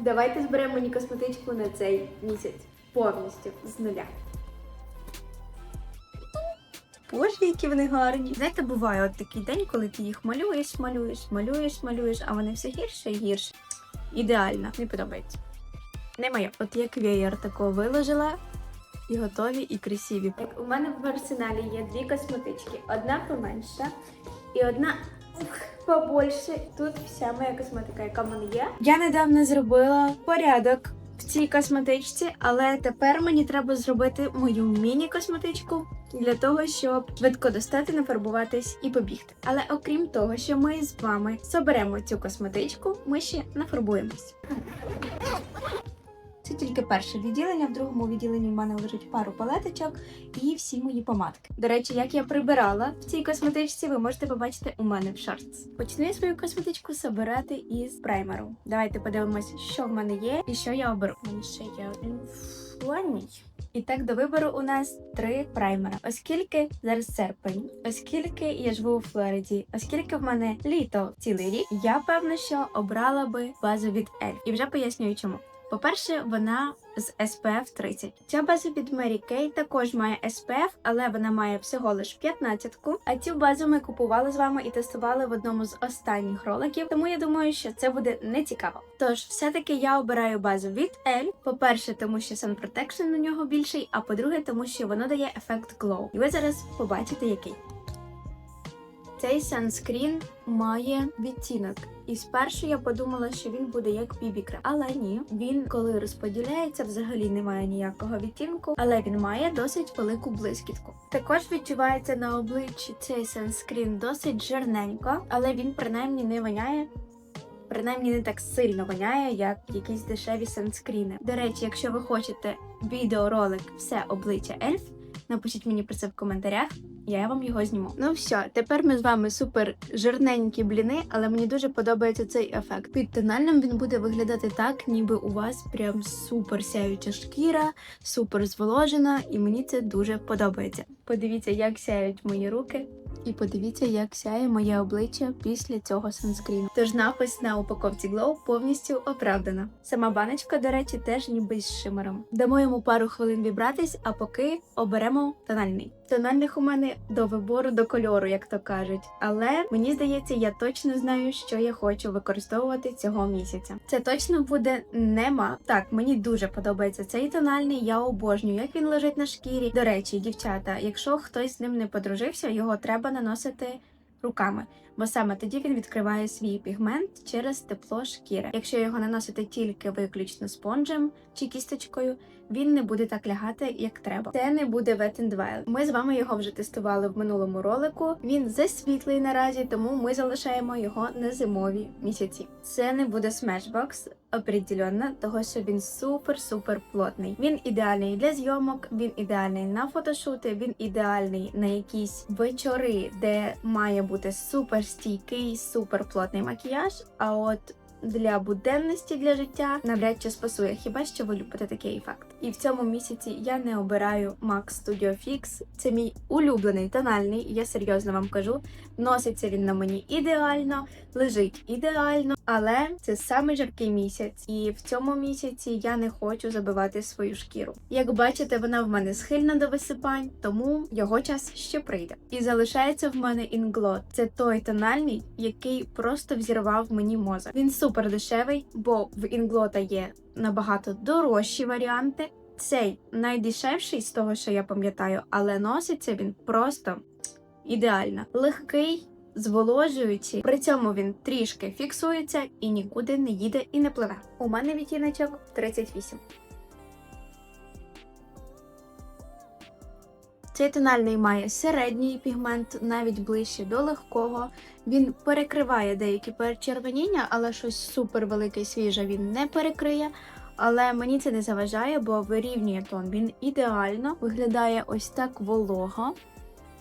Давайте зберемо мені косметичку на цей місяць повністю з нуля. Боже, які вони гарні. Знаєте, буває от такий день, коли ти їх малюєш, малюєш, малюєш, малюєш, а вони все гірше і гірше. Ідеально, не подобається. Не моє. От як веєр такого виложила, і готові, і красиві. Так, у мене в арсеналі є дві косметички. Одна поменша і одна ух, побольше. Тут вся моя косметика, яка в мене є. Я недавно зробила порядок в цій косметичці, але тепер мені треба зробити мою міні-косметичку для того, щоб швидко достати, нафарбуватись і побігти. Але окрім того, що ми з вами соберемо цю косметичку, ми ще нафарбуємось. Це тільки перше відділення. В другому відділенні в мене лежить пару палеточок і всі мої помадки. До речі, як я прибирала в цій косметичці, ви можете побачити у мене в шортс. Почну я свою косметичку собирати із праймеру. Давайте подивимось, що в мене є і що я оберу. У мене ще є один фланій. І так до вибору у нас три праймера. Оскільки зараз серпень, оскільки я живу у Флориді, оскільки в мене літо цілий рік, я певно, що обрала би базу від Ель. І вже пояснюю чому. По-перше, вона з SPF 30. Ця база від Mary Kay також має SPF, але вона має всього лиш 15 А цю базу ми купували з вами і тестували в одному з останніх роликів, тому я думаю, що це буде не цікаво. Тож, все-таки я обираю базу від L. По-перше, тому що Sun Protection на нього більший, а по-друге, тому що воно дає ефект glow. І ви зараз побачите, який. Цей санскрін має відтінок. І спершу я подумала, що він буде як бібікрем. Але ні, він коли розподіляється, взагалі не має ніякого відтінку, але він має досить велику блискітку. Також відчувається на обличчі цей санскрін досить жирненько, але він принаймні не воняє. Принаймні не так сильно воняє, як якісь дешеві санскріни. До речі, якщо ви хочете відеоролик все обличчя ельф, напишіть мені про це в коментарях. Я вам його зніму. Ну все, тепер ми з вами супер жирненькі бліни, але мені дуже подобається цей ефект. Під тональним він буде виглядати так, ніби у вас прям супер сяюча шкіра, супер зволожена, і мені це дуже подобається. Подивіться, як сяють мої руки. І подивіться, як сяє моє обличчя після цього санскріну. Тож напис на упаковці Glow повністю оправдано. Сама баночка, до речі, теж ніби з шимером. Дамо йому пару хвилин вібратись, а поки оберемо тональний. Тональних у мене до вибору до кольору, як то кажуть. Але мені здається, я точно знаю, що я хочу використовувати цього місяця. Це точно буде нема. Так, мені дуже подобається цей тональний. Я обожнюю, як він лежить на шкірі. До речі, дівчата, якщо хтось з ним не подружився, його треба наносити руками. Бо саме тоді він відкриває свій пігмент через тепло шкіри. Якщо його наносити тільки виключно спонжем чи кісточкою, він не буде так лягати, як треба. Це не буде Wet n Wild. Ми з вами його вже тестували в минулому ролику. Він засвітлий наразі, тому ми залишаємо його на зимові місяці. Це не буде Smashbox, определенно, того що він супер-супер плотний. Він ідеальний для зйомок, він ідеальний на фотошути, він ідеальний на якісь вечори, де має бути супер стійкий, суперплотний макіяж. А от для буденності для життя навряд чи спасує, хіба що ви любите такий ефект. І в цьому місяці я не обираю MAC Studio Fix. Це мій улюблений тональний, я серйозно вам кажу. Носиться він на мені ідеально, лежить ідеально, але це саме жаркий місяць, і в цьому місяці я не хочу забивати свою шкіру. Як бачите, вона в мене схильна до висипань, тому його час ще прийде. І залишається в мене інглот. Це той тональний, який просто взірвав мені мозок. Він супер дешевий, бо в інглота є набагато дорожчі варіанти. Цей найдешевший з того, що я пам'ятаю, але носиться він просто ідеально. Легкий, зволожуючий, при цьому він трішки фіксується і нікуди не їде і не пливе. У мене відтіночок 38. Цей тональний має середній пігмент, навіть ближче до легкого. Він перекриває деякі перечервоніння, але щось супер велике свіже він не перекриє. Але мені це не заважає, бо вирівнює тон. Він ідеально виглядає ось так волого,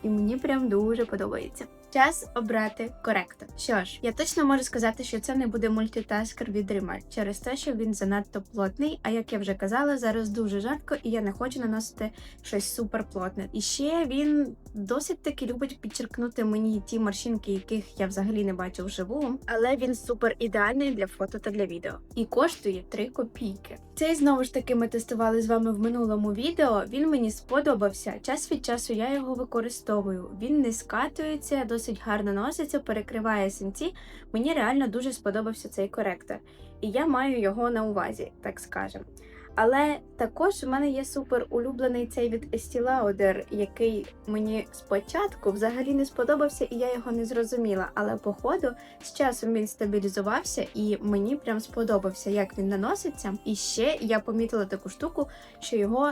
і мені прям дуже подобається. Час обрати коректор. Що ж, я точно можу сказати, що це не буде мультитаскер від Rimmel, через те, що він занадто плотний. А як я вже казала, зараз дуже жарко і я не хочу наносити щось суперплотне. І ще він досить таки любить підчеркнути мені ті морщинки, яких я взагалі не бачу вживу, але він супер ідеальний для фото та для відео. І коштує 3 копійки. Цей знову ж таки ми тестували з вами в минулому відео. Він мені сподобався. Час від часу я його використовую. Він не скатується, досить гарно носиться, перекриває синці. Мені реально дуже сподобався цей коректор. І я маю його на увазі, так скажемо. Але також в мене є супер улюблений цей від Estee Lauder, який мені спочатку взагалі не сподобався, і я його не зрозуміла. Але по ходу з часом він стабілізувався, і мені прям сподобався, як він наноситься. І ще я помітила таку штуку, що його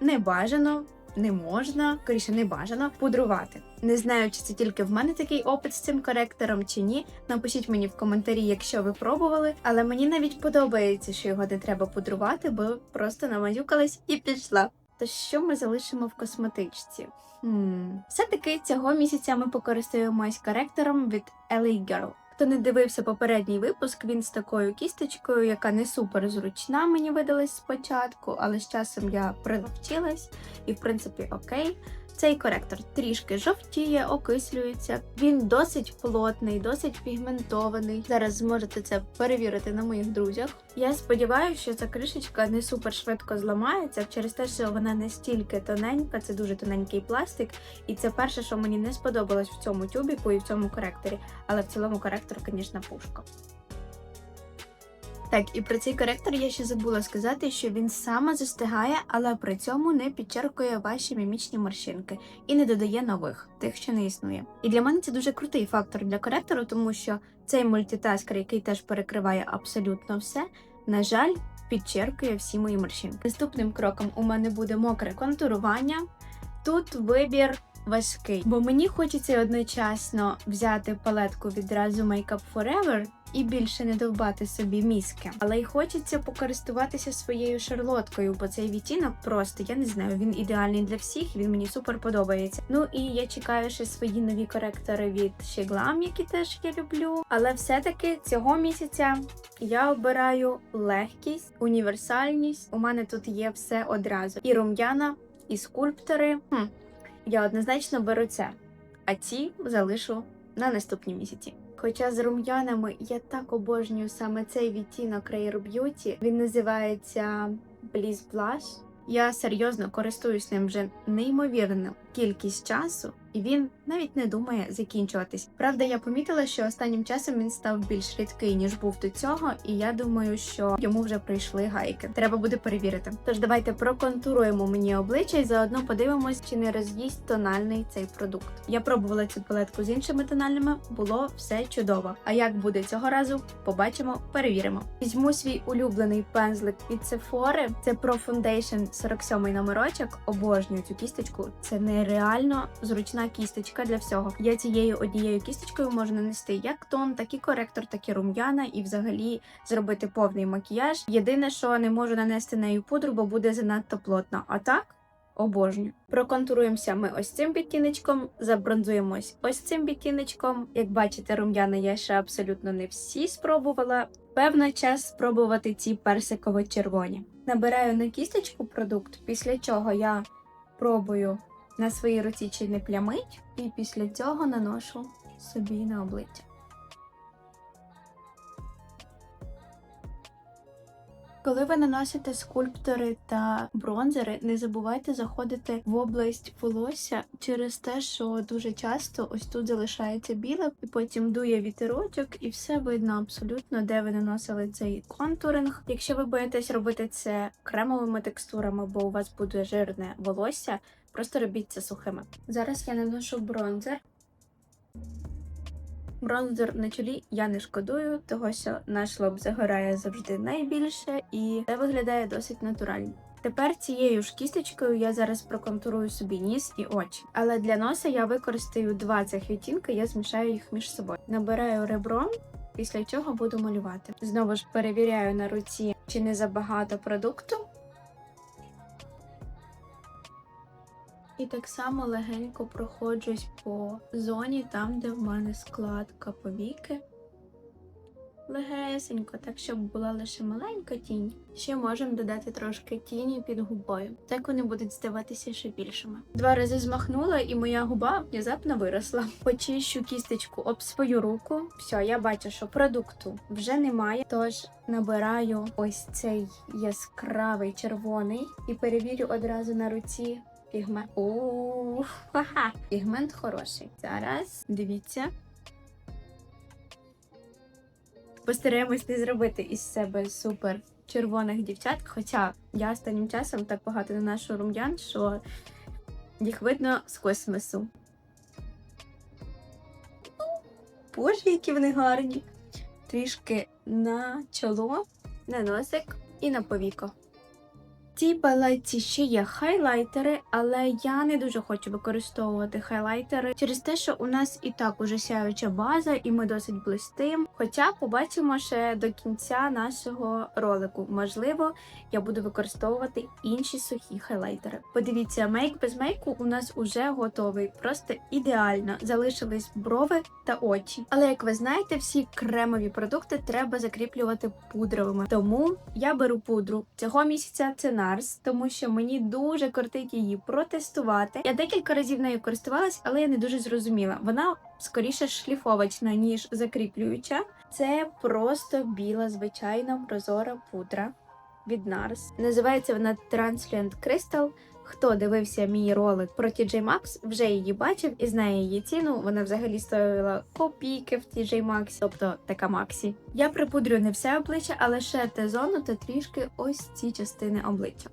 не бажано. Не можна, скоріше не бажано пудрувати. Не знаю, чи це тільки в мене такий опит з цим коректором чи ні. Напишіть мені в коментарі, якщо ви пробували. Але мені навіть подобається, що його не треба пудрувати, бо просто намазюкалась і пішла. То що ми залишимо в косметичці? Хм. Все-таки цього місяця ми покористуємось коректором від LA Girl. Хто не дивився попередній випуск, він з такою кісточкою, яка не супер зручна, мені видалась спочатку, але з часом я приловчилась і, в принципі, окей. Цей коректор трішки жовтіє, окислюється. Він досить плотний, досить пігментований. Зараз зможете це перевірити на моїх друзях. Я сподіваюся, що ця кришечка не супер швидко зламається через те, що вона настільки тоненька, це дуже тоненький пластик, і це перше, що мені не сподобалось в цьому тюбіку і в цьому коректорі. Але в цілому коректор, звісно, пушка. Так, і про цей коректор я ще забула сказати, що він саме застигає, але при цьому не підчеркує ваші мімічні морщинки і не додає нових, тих, що не існує. І для мене це дуже крутий фактор для коректору, тому що цей мультитаскер, який теж перекриває абсолютно все, на жаль, підчеркує всі мої морщинки. Наступним кроком у мене буде мокре контурування. Тут вибір важкий, бо мені хочеться одночасно взяти палетку відразу Makeup Forever і більше не довбати собі мізки. Але й хочеться покористуватися своєю шарлоткою, бо цей відтінок просто, я не знаю, він ідеальний для всіх, він мені супер подобається. Ну і я чекаю ще свої нові коректори від Sheglam, які теж я люблю. Але все-таки цього місяця я обираю легкість, універсальність. У мене тут є все одразу. І рум'яна, і скульптори. Хм, я однозначно беру це, а ці залишу на наступні місяці. Хоча з рум'янами я так обожнюю саме цей відтінок Rare Beauty. Він називається Bliss Blush. Я серйозно користуюсь ним вже неймовірну кількість часу, і він навіть не думає закінчуватись. Правда, я помітила, що останнім часом він став більш рідкий ніж був до цього, і я думаю, що йому вже прийшли гайки. Треба буде перевірити. Тож давайте проконтуруємо мені обличчя і заодно подивимось, чи не роз'їсть тональний цей продукт. Я пробувала цю палетку з іншими тональними, було все чудово. А як буде цього разу, побачимо, перевіримо. Візьму свій улюблений пензлик від Sephora. Це Pro Foundation 47 номерочок. Обожнюю цю кісточку. Це нереально зручна кісточка для всього. Я цією однією кісточкою можу нанести як тон, так і коректор, так і рум'яна, і взагалі зробити повний макіяж. Єдине, що не можу нанести нею пудру, бо буде занадто плотно. А так. Обожнюю. Проконтуруємося ми ось цим відтіночком, забронзуємось ось цим відтіночком. Як бачите, рум'яна я ще абсолютно не всі спробувала. Певно, час спробувати ці персиково-червоні. Набираю на кісточку продукт, після чого я пробую на своїй руці чи не плямить, і після цього наношу собі на обличчя. Коли ви наносите скульптори та бронзери, не забувайте заходити в область волосся через те, що дуже часто ось тут залишається біле, і потім дує вітерочок, і все видно абсолютно, де ви наносили цей контуринг. Якщо ви боїтесь робити це кремовими текстурами, бо у вас буде жирне волосся, просто робіть це сухими. Зараз я наношу бронзер. Бронзер на чолі я не шкодую, того що наш лоб загорає завжди найбільше, і це виглядає досить натурально. Тепер цією ж кісточкою я зараз проконтурую собі ніс і очі. Але для носа я використаю два цих відтінки, я змішаю їх між собою. Набираю ребром, після чого буду малювати. Знову ж перевіряю на руці, чи не забагато продукту. І так само легенько проходжусь по зоні, там, де в мене складка повіки. легесенько, так щоб була лише маленька тінь. Ще можемо додати трошки тіні під губою. Так вони будуть здаватися ще більшими. Два рази змахнула, і моя губа внезапно виросла. Почищу кісточку об свою руку. Все, я бачу, що продукту вже немає. Тож набираю ось цей яскравий червоний і перевірю одразу на руці. Пігмент. Ууу, ха-ха. Пігмент хороший. Зараз дивіться. Постараємось не зробити із себе супер червоних дівчат. Хоча я останнім часом так багато наношу рум'ян, що їх видно з космосу. Боже, які вони гарні. Трішки на чоло, на носик і на повіко. Цій палетці ще є хайлайтери, але я не дуже хочу використовувати хайлайтери через те, що у нас і так уже сяюча база, і ми досить блистим. Хоча побачимо ще до кінця нашого ролику. Можливо, я буду використовувати інші сухі хайлайтери. Подивіться, мейк без мейку у нас уже готовий, просто ідеально. Залишились брови та очі. Але як ви знаєте, всі кремові продукти треба закріплювати пудровими. Тому я беру пудру цього місяця. Це Nars, тому що мені дуже кортить її протестувати. Я декілька разів нею користувалась, але я не дуже зрозуміла. Вона скоріше шліфовочна, ніж закріплююча. Це просто біла, звичайна прозора пудра від Nars. Називається вона Transluent Crystal. Хто дивився мій ролик про TJ Maxx, вже її бачив і знає її ціну. Вона взагалі стоїла копійки в TJ Maxx, тобто така Максі. Я припудрю не все обличчя, а лише те зону та трішки ось ці частини обличчя.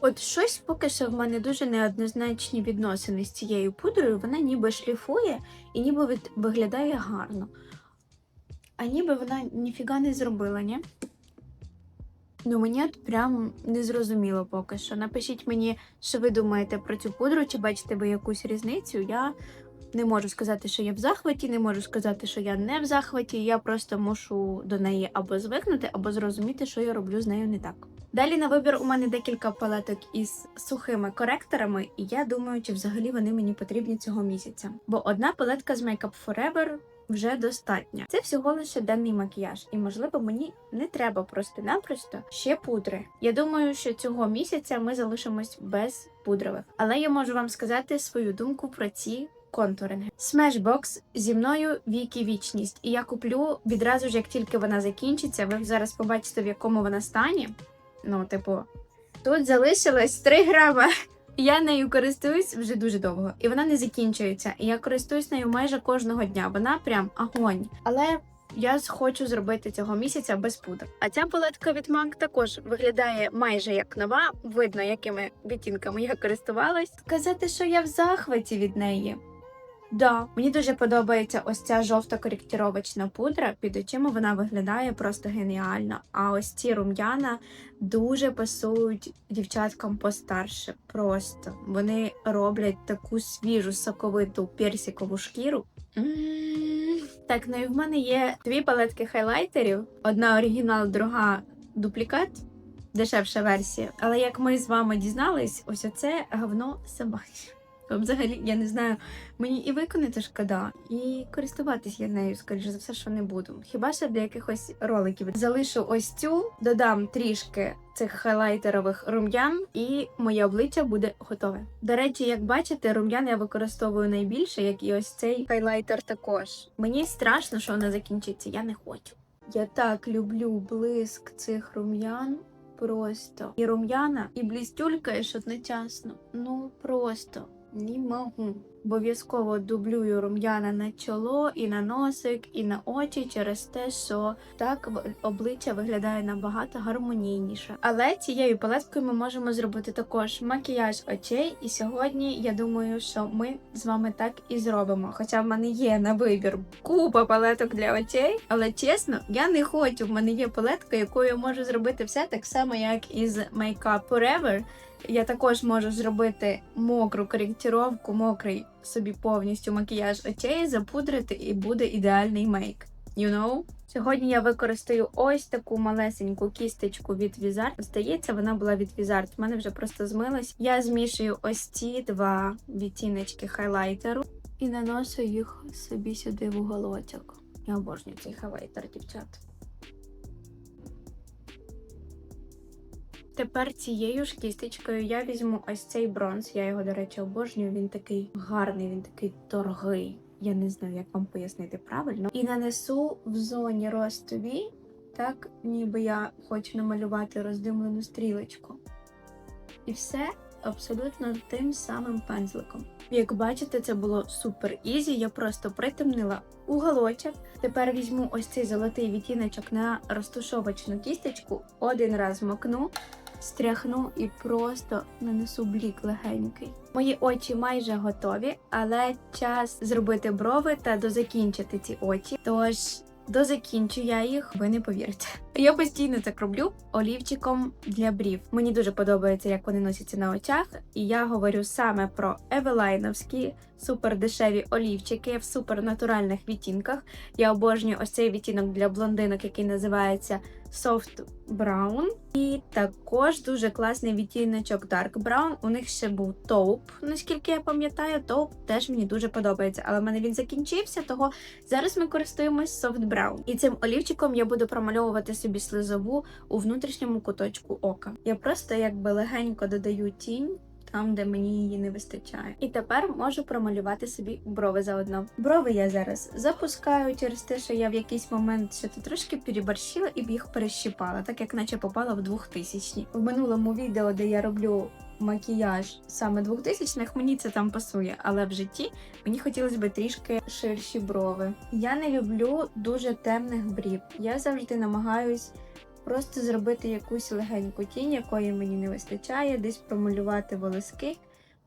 От щось поки що в мене дуже неоднозначні відносини з цією пудрою. Вона ніби шліфує і ніби від- виглядає гарно. А ніби вона ніфіга не зробила, ні? Ну, мені от прям не зрозуміло поки що. Напишіть мені, що ви думаєте про цю пудру, чи бачите ви якусь різницю. Я не можу сказати, що я в захваті, не можу сказати, що я не в захваті. Я просто мушу до неї або звикнути, або зрозуміти, що я роблю з нею не так. Далі на вибір у мене декілька палеток із сухими коректорами, і я думаю, чи взагалі вони мені потрібні цього місяця. Бо одна палетка з Makeup Forever вже достатня. Це всього лише денний макіяж, і можливо мені не треба просто-напросто ще пудри. Я думаю, що цього місяця ми залишимось без пудрових. Але я можу вам сказати свою думку про ці. Контуринги. Smashbox зі мною віки вічність, і я куплю відразу ж, як тільки вона закінчиться. Ви зараз побачите, в якому вона стані. Ну, типу, тут залишилось 3 грама. Я нею користуюсь вже дуже довго, і вона не закінчується. І я користуюсь нею майже кожного дня. Вона прям огонь. Але я хочу зробити цього місяця без пудр. А ця палетка від MAC також виглядає майже як нова. Видно, якими відтінками я користувалась. Сказати, що я в захваті від неї. Да, мені дуже подобається ось ця жовта коректировочна пудра. Під очима вона виглядає просто геніально. А ось ці рум'яна дуже пасують дівчаткам постарше. Просто вони роблять таку свіжу соковиту персикову шкіру. М. Так, ну і в мене є дві палетки хайлайтерів: одна оригінал, друга дуплікат. Дешевша версія. Але як ми з вами дізнались, ось оце говно собаче. Взагалі, я не знаю, мені і виконати шкода, і користуватись я нею, скоріше за все, що не буду. Хіба що для якихось роликів. Залишу ось цю, додам трішки цих хайлайтерових рум'ян, і моє обличчя буде готове. До речі, як бачите, рум'ян я використовую найбільше, як і ось цей хайлайтер також. Мені страшно, що вона закінчиться, я не хочу. Я так люблю блиск цих рум'ян. Просто і рум'яна, і блістюлькаєш одночасно. Ну просто не можу. Обов'язково дублюю рум'яна на чоло, і на носик, і на очі через те, що так обличчя виглядає набагато гармонійніше. Але цією палеткою ми можемо зробити також макіяж очей. І сьогодні я думаю, що ми з вами так і зробимо. Хоча в мене є на вибір купа палеток для очей, але чесно, я не хочу. В мене є палетка, якою я можу зробити все так само, як із Makeup Forever. Я також можу зробити мокру коректировку, мокрий собі повністю макіяж очей, запудрити, і буде ідеальний мейк. You know? Сьогодні я використаю ось таку малесеньку кісточку від Візарт. Здається, вона була від Візарт. В мене вже просто змилась. Я змішую ось ці два відтіночки хайлайтеру. і наношу їх собі сюди в уголочок. Я обожнюю цей хавейтер, дівчат. Тепер цією ж кісточкою я візьму ось цей бронз. Я його, до речі, обожнюю. Він такий гарний, він такий торгий. Я не знаю, як вам пояснити правильно. І нанесу в зоні росту так ніби я хочу намалювати роздимлену стрілочку. І все абсолютно тим самим пензликом. Як бачите, це було супер ізі. Я просто притемнила уголочок. Тепер візьму ось цей золотий відтіночок на розтушовочну кісточку, один раз макну, стряхну і просто нанесу блік легенький. Мої очі майже готові, але час зробити брови та дозакінчити ці очі. Тож дозакінчу я їх, ви не повірите. Я постійно так роблю олівчиком для брів. Мені дуже подобається, як вони носяться на очах, і я говорю саме про евелайновські супердешеві олівчики в супернатуральних відтінках. Я обожнюю ось цей відтінок для блондинок, який називається Soft Brown. І також дуже класний відтіночок Dark Brown. У них ще був тауп, наскільки я пам'ятаю, тауп теж мені дуже подобається. Але в мене він закінчився, того зараз ми користуємось Soft Brown. І цим олівчиком я буду промальовувати собі слизову у внутрішньому куточку ока. Я просто якби легенько додаю тінь. Там, де мені її не вистачає. І тепер можу промалювати собі брови заодно. Брови я зараз запускаю через те, що я в якийсь момент ще трошки переборщила і б їх перещипала, так як наче попала в 2000-ні. В минулому відео, де я роблю макіяж саме 2000-х, мені це там пасує, але в житті мені хотілося б трішки ширші брови. Я не люблю дуже темних брів. Я завжди намагаюсь просто зробити якусь легеньку тінь, якої мені не вистачає, десь промалювати волоски.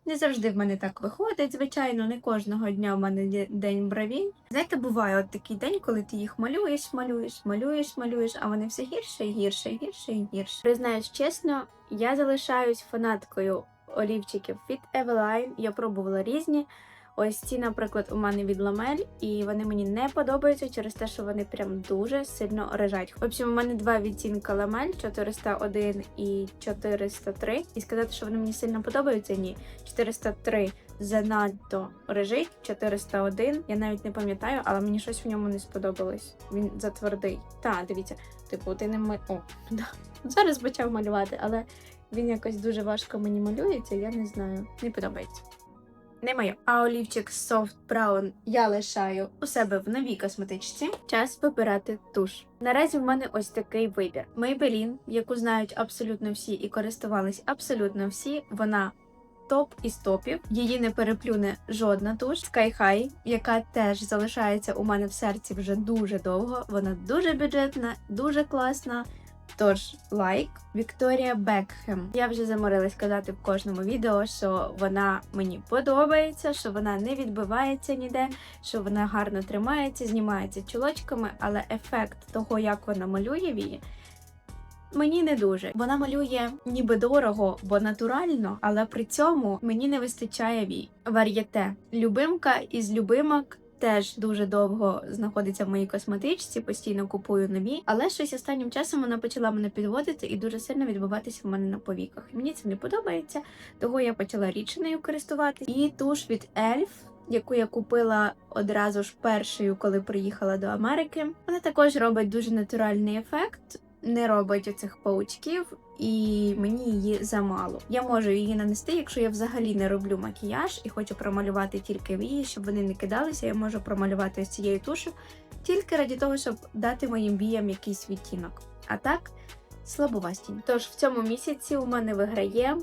Не завжди в мене так виходить, звичайно, не кожного дня в мене день бровінь. Знаєте, буває от такий день, коли ти їх малюєш, малюєш, малюєш, малюєш, а вони все гірше і гірше, гірше і гірше. Признаюсь чесно, я залишаюсь фанаткою олівчиків від Eveline. Я пробувала різні. Ось ці, наприклад, у мене від ламель, і вони мені не подобаються через те, що вони прям дуже сильно режать. В общем, у мене два відтінка ламель 401 і 403. І сказати, що вони мені сильно подобаються, ні. 403 занадто режить, 401. Я навіть не пам'ятаю, але мені щось в ньому не сподобалось. Він затвердий. Та, дивіться, типу, ти не ми. О, да. Зараз почав малювати, але він якось дуже важко мені малюється, я не знаю. Не подобається. Не моє. А олівчик Soft Brown я лишаю у себе в новій косметичці. Час вибирати туш. Наразі в мене ось такий вибір. Maybelline, яку знають абсолютно всі і користувались абсолютно всі. Вона топ із топів. Її не переплюне жодна туш. Sky High, яка теж залишається у мене в серці вже дуже довго. Вона дуже бюджетна, дуже класна. Тож, лайк Вікторія Бекхем. Я вже заморилась казати в кожному відео, що вона мені подобається, що вона не відбивається ніде, що вона гарно тримається, знімається чулочками, але ефект того, як вона малює вії, мені не дуже. Вона малює ніби дорого, бо натурально, але при цьому мені не вистачає вій. Вар'єте. Любимка із любимок теж дуже довго знаходиться в моїй косметичці, постійно купую нові, але щось останнім часом вона почала мене підводити і дуже сильно відбуватися в мене на повіках. Мені це не подобається, того я почала рідшиною користуватися. І туш від Elf, яку я купила одразу ж першою, коли приїхала до Америки. Вона також робить дуже натуральний ефект. Не робить оцих паучків, і мені її замало. Я можу її нанести, якщо я взагалі не роблю макіяж і хочу промалювати тільки вії, щоб вони не кидалися. Я можу промалювати ось цією тушею тільки раді того, щоб дати моїм віям якийсь відтінок. А так, слабовастінь. Тож в цьому місяці у мене виграє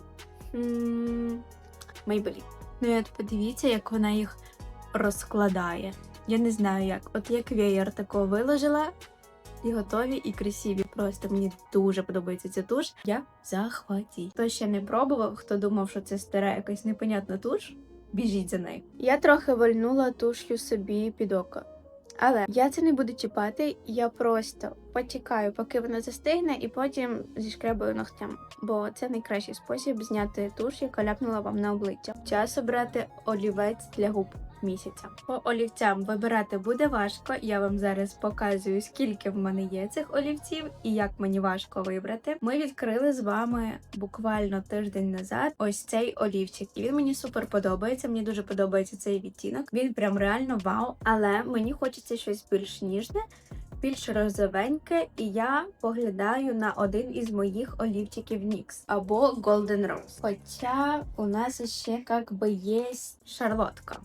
Maybelline. Ну і от подивіться, як вона їх розкладає. Я не знаю як. От як веєр такого виложила. І готові, і красиві. Просто мені дуже подобається ця туш. Я в захваті. Хто ще не пробував, хто думав, що це стара якась непонятна туш, біжіть за нею. Я трохи вальнула тушлю собі під око. Але я це не буду чіпати, я просто почекаю, поки вона застигне, і потім зішкребаю ногтем. Бо це найкращий спосіб зняти туш, яка ляпнула вам на обличчя. Час обрати олівець для губ. Місяця. По олівцям вибирати буде важко. Я вам зараз показую, скільки в мене є цих олівців і як мені важко вибрати. Ми відкрили з вами буквально тиждень назад ось цей олівчик. І він мені супер подобається. Мені дуже подобається цей відтінок. Він прям реально вау. Але мені хочеться щось більш ніжне. Більш розовеньке, і я поглядаю на один із моїх олівчиків NYX або Golden Rose. Хоча у нас ще як би є шарлотка.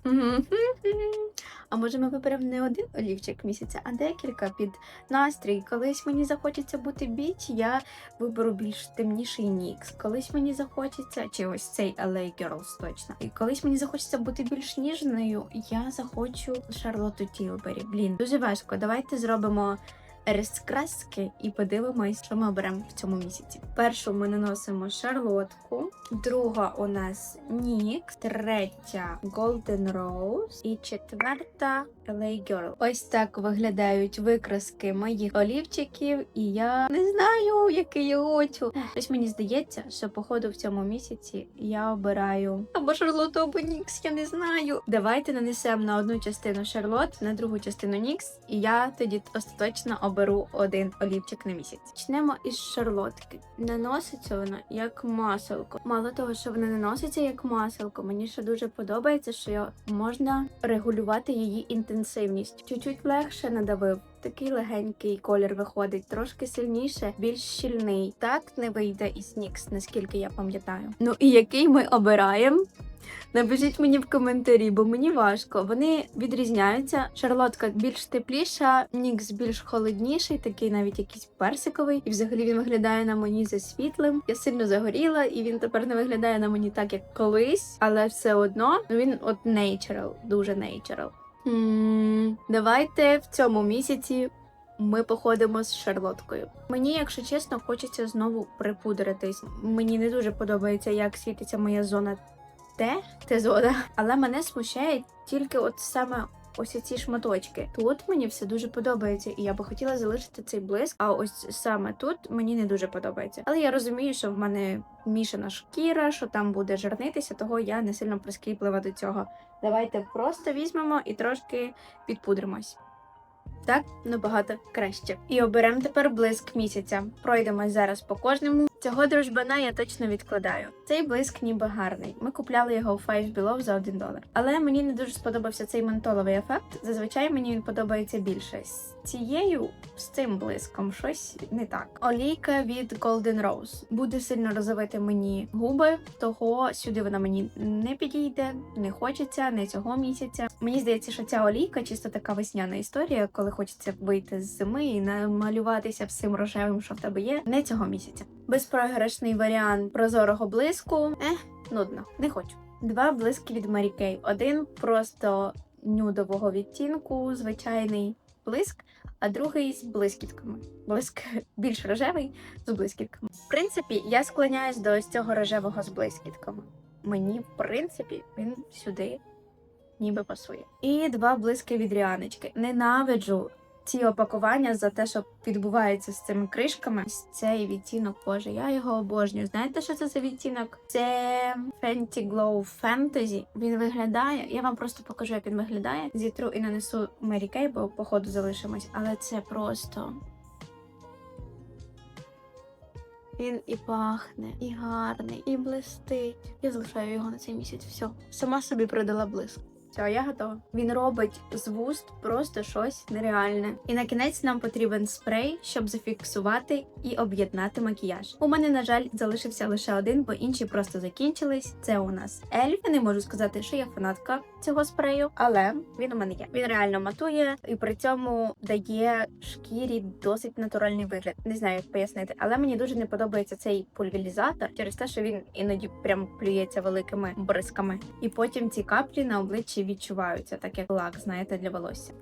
А може ми виберемо не один олівчик місяця, а декілька під настрій. Колись мені захочеться бути біч, я виберу більш темніший NYX. Колись мені захочеться, чи ось цей LA Girls точно. І колись мені захочеться бути більш ніжною, я захочу Шарлоту Тілбері. Блін, дуже важко. Давайте зробимо 뭐 розкраски і подивимось, що ми оберемо в цьому місяці. Першу ми наносимо шарлотку, друга у нас Нік, третя Golden Rose і четверта LA Girl. Ось так виглядають викраски моїх олівчиків, і я не знаю, який я хочу. Ось мені здається, що походу в цьому місяці я обираю або Шарлоту, або Нікс, я не знаю. Давайте нанесемо на одну частину Шарлот, на другу частину Нікс, і я тоді остаточно оберу один олівчик на місяць. Почнемо із шарлотки. Наноситься вона як маселко. Мало того, що вона наноситься як маселко, мені ще дуже подобається, що можна регулювати її інтенсивність. Чуть-чуть легше надавив. Такий легенький колір виходить, трошки сильніше, більш щільний. Так не вийде із Нікс, наскільки я пам'ятаю. Ну і який ми обираємо? Напишіть мені в коментарі, бо мені важко. Вони відрізняються. Шарлотка більш тепліша, Нікс більш холодніший, такий навіть якийсь персиковий. І взагалі він виглядає на мені за світлим. Я сильно загоріла, і він тепер не виглядає на мені так, як колись, але все одно він от natural, дуже natural. давайте в цьому місяці ми походимо з шарлоткою. Мені, якщо чесно, хочеться знову припудритись. Мені не дуже подобається, як світиться моя зона Т, Т-зона. Але мене смущає тільки от саме ось ці шматочки. Тут мені все дуже подобається, і я би хотіла залишити цей блиск. А ось саме тут мені не дуже подобається. Але я розумію, що в мене мішана шкіра, що там буде жирнитися, того я не сильно прискіплива до цього. Давайте просто візьмемо і трошки підпудримось. Так, набагато краще. І оберемо тепер блиск місяця. Пройдемось зараз по кожному. Цього дружбана я точно відкладаю. Цей блиск ніби гарний. Ми купляли його у Five Below за 1 долар. Але мені не дуже сподобався цей ментоловий ефект. Зазвичай мені він подобається більше. З цією, з цим блиском, щось не так. Олійка від Golden Rose буде сильно розвити мені губи, того сюди вона мені не підійде, не хочеться, не цього місяця. Мені здається, що ця олійка чисто така весняна історія, коли хочеться вийти з зими і намалюватися всім рожевим, що в тебе є, не цього місяця. Безпрограшний варіант прозорого блиску. Ех, нудно, не хочу. Два блиски від Mary Kay. Один просто нюдового відтінку, звичайний блиск, а другий з блискітками. Блиск більш рожевий з блискітками. В принципі, я склоняюсь до ось цього рожевого з блискітками. Мені, в принципі, він сюди ніби пасує. І два блиски від Ріаночки. Ненавиджу ці опакування за те, що відбувається з цими кришками. Цей відтінок, боже, я його обожнюю. Знаєте, що це за відтінок? Це Fenty Glow Fantasy. Він виглядає. Я вам просто покажу, як він виглядає. Зітру і нанесу Mary Kay, бо походу залишимось. Але це просто. Він і пахне, і гарний, і блистить. Я залишаю його на цей місяць. Все, сама собі продала блиск. Все, я готова. Він робить з вуст просто щось нереальне. І на кінець нам потрібен спрей, щоб зафіксувати і об'єднати макіяж. У мене, на жаль, залишився лише один, бо інші просто закінчились. Це у нас ельф. Я не можу сказати, що я фанатка цього спрею, але він у мене є. Він реально матує і при цьому дає шкірі досить натуральний вигляд. Не знаю, як пояснити, але мені дуже не подобається цей пульверізатор через те, що він іноді прям плюється великими бризками. І потім ці каплі на обличчі відчуваються, так як лак, знаєте, для волосся.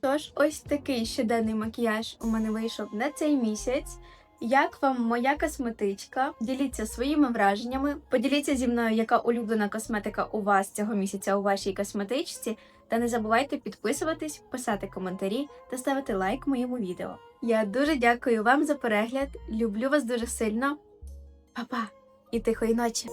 Тож, ось такий щоденний макіяж у мене вийшов на цей місяць. Як вам моя косметичка? Діліться своїми враженнями. Поділіться зі мною, яка улюблена косметика у вас цього місяця у вашій косметичці. Та не забувайте підписуватись, писати коментарі та ставити лайк моєму відео. Я дуже дякую вам за перегляд. Люблю вас дуже сильно. Па-па і тихої ночі!